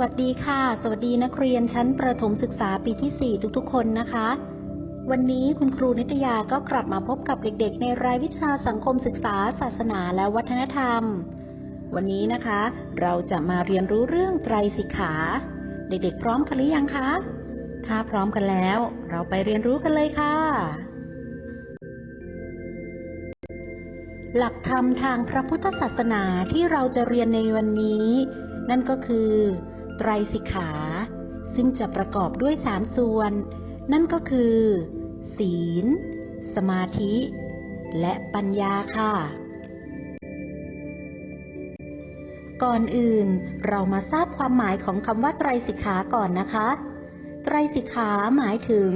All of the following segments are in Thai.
วัสดีค่ะ สวัสดีนักเรียนชั้นประถมศึกษาปีที่ 4 ทุกๆ คนนะคะ วันนี้คุณครูนิตยาก็กลับมาพบกับเด็กๆ ในรายวิชาสังคมศึกษา ศาสนาและวัฒนธรรม วันนี้นะคะ เราจะมาเรียนรู้เรื่องไตรสิกขา เด็กๆ พร้อมกันหรือยังคะ ถ้าพร้อมกันแล้ว เราไปเรียนรู้กันเลยค่ะ หลักธรรมทางพระพุทธศาสนาที่เราจะเรียนในวันนี้นั่นก็คือ ไตรสิกขา ซึ่งจะประกอบด้วยสามส่วน นั่นก็คือ ศีล สมาธิ และปัญญาค่ะ ก่อนอื่นเรามาทราบความหมายของคำว่าไตรสิกขาก่อนนะคะ ไตรสิกขาหมายถึง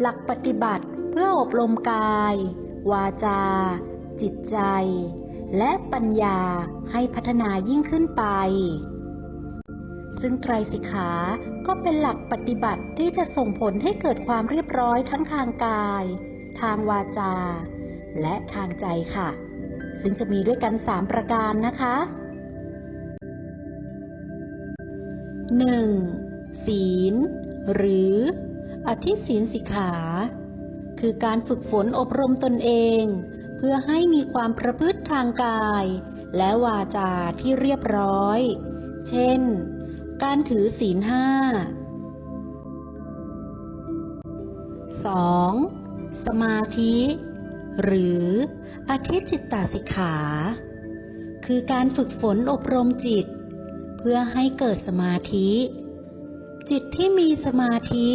หลักปฏิบัติเพื่ออบรมกาย วาจา จิตใจ และปัญญาให้พัฒนายิ่งขึ้นไป ซึ่งไตรสิกขาก็เป็นหลักปฏิบัติที่จะส่งผลให้เกิดความเรียบร้อยทั้งทางกาย ทางวาจา และทางใจค่ะ ซึ่งจะมีด้วยกันสามประการนะคะ 1. ศีล หรือ อธิศีลสิกขา คือการฝึกฝนอบรมตนเอง เพื่อให้มีความประพฤติทางกาย และวาจาที่เรียบร้อย เช่น การถือศีลห้า 2. สมาธิ หรืออธิจิตตสิกขา คือการฝึกฝนอบรมจิต เพื่อให้เกิดสมาธิ จิตที่มีสมาธิ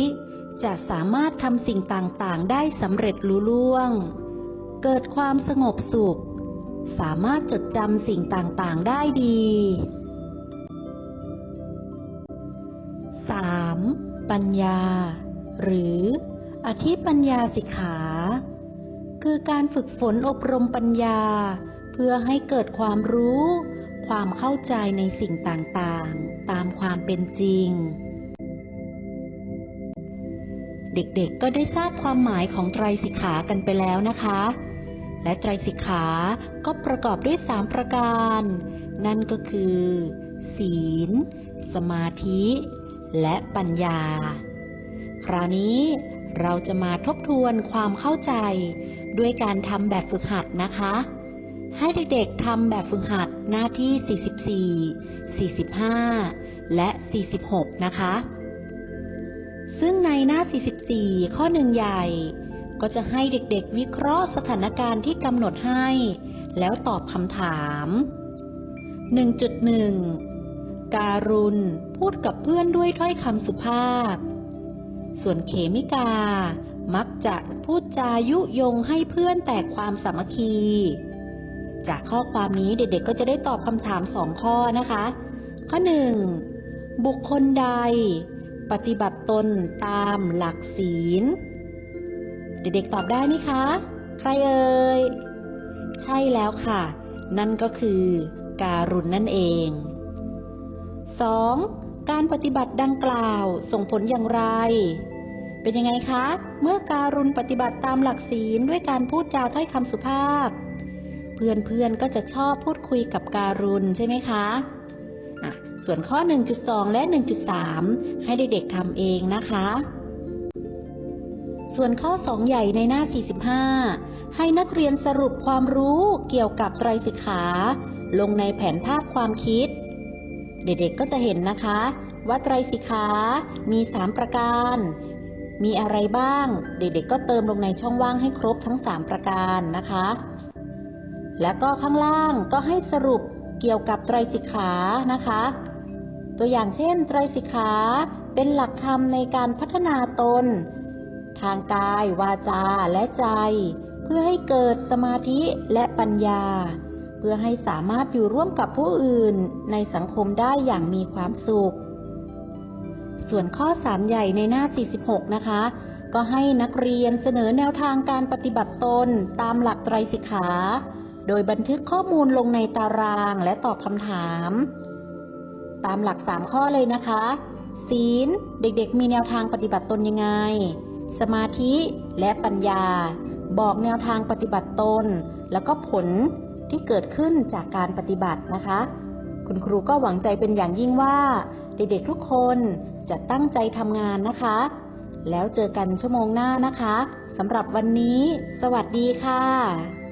จะสามารถทำสิ่งต่างๆ ได้สำเร็จลุล่วง เกิดความสงบสุข สามารถจดจำสิ่งต่างๆ ได้ดี 3. ปัญญา หรือ อธิปัญญาสิกขา คือการฝึกฝนอบรมปัญญา เพื่อให้เกิดความรู้ ความเข้าใจในสิ่งต่างๆ ตามความเป็นจริง เด็กๆก็ได้ทราบความหมายของไตรสิกขากันไปแล้วนะคะ และไตรสิกขาก็ประกอบด้วยสามประการ นั่นก็คือ ศีล สมาธิ และปัญญา คราวนี้เราจะมาทบทวนความเข้าใจด้วยการทำแบบฝึกหัดนะคะ ให้เด็กๆทำแบบฝึกหัดหน้าที่ 44 45 และ 46 นะคะ ซึ่งในหน้า 44 ข้อหนึ่งใหญ่ ก็จะให้เด็กๆ วิเคราะห์สถานการณ์ที่กำหนดให้ แล้วตอบคำถาม 1.1 การุณ พูดกับเพื่อนด้วยถ้อยคำสุภาพ ส่วนเขมิกา มักจะพูดจายุยงให้เพื่อนแตกความสามัคคี จากข้อความนี้เด็กๆ ก็จะได้ตอบคำถามสองข้อนะคะ ข้อหนึ่งบุคคลใด ปฏิบัติตนตามหลักศีล เด็กๆตอบได้ไหมคะ ใครเอ่ย ใช่แล้วค่ะ นั่นก็คือการุณนั่นเอง 2. การปฏิบัติดังกล่าวส่งผลอย่างไร เป็นยังไงคะ เมื่อการุณปฏิบัติตามหลักศีลด้วยการพูดจาถ้อยคำสุภาพ เพื่อนๆก็จะชอบพูดคุยกับการุณใช่ไหมคะส่วนข้อ 1.2 และ 1.3 ให้เด็กๆทำเองนะคะ ส่วนข้อ 2 ใหญ่ในหน้า 45 ให้นักเรียนสรุปความรู้เกี่ยวกับไตรสิกขา ลงในแผนภาพความคิด เด็กๆก็จะเห็นนะคะ ว่าไตรสิกขา มี 3 ประการ มีอะไรบ้าง เด็กๆก็เติมลงในช่องว่างให้ครบทั้ง 3 ประการนะคะ แล้วก็ข้างล่างก็ให้สรุปเกี่ยวกับไตรสิกขานะคะ ตัวอย่างเช่น ไตรสิกขาเป็นหลักธรรมในการพัฒนาตน ทางกาย วาจาและใจ เพื่อให้เกิดสมาธิและปัญญา พื่อให้สามารถอยู่ร่วมกับผู้อื่นในสังคมได้อย่างมีความสุข ส่วนข้อ 3 ใหญ่ในหน้า 46 นะคะ ก็ให้นักเรียนเสนอแนวทางการปฏิบัติตนตามหลักไตรสิกขา โดยบันทึกข้อมูลลงในตารางและตอบคำถาม ตามหลัก 3 ข้อเลยนะคะ ศีล เด็กๆ มีแนวทางปฏิบัติตนยังไง สมาธิและปัญญาบอกแนวทางปฏิบัติตน แล้วก็ผล ที่เกิดขึ้นจากการปฏิบัตินะคะ คุณครูก็หวังใจเป็นอย่างยิ่งว่า เด็กๆทุกคนจะตั้งใจทำงานนะคะ แล้วเจอกันชั่วโมงหน้านะคะสำหรับวันนี้ สวัสดีค่ะ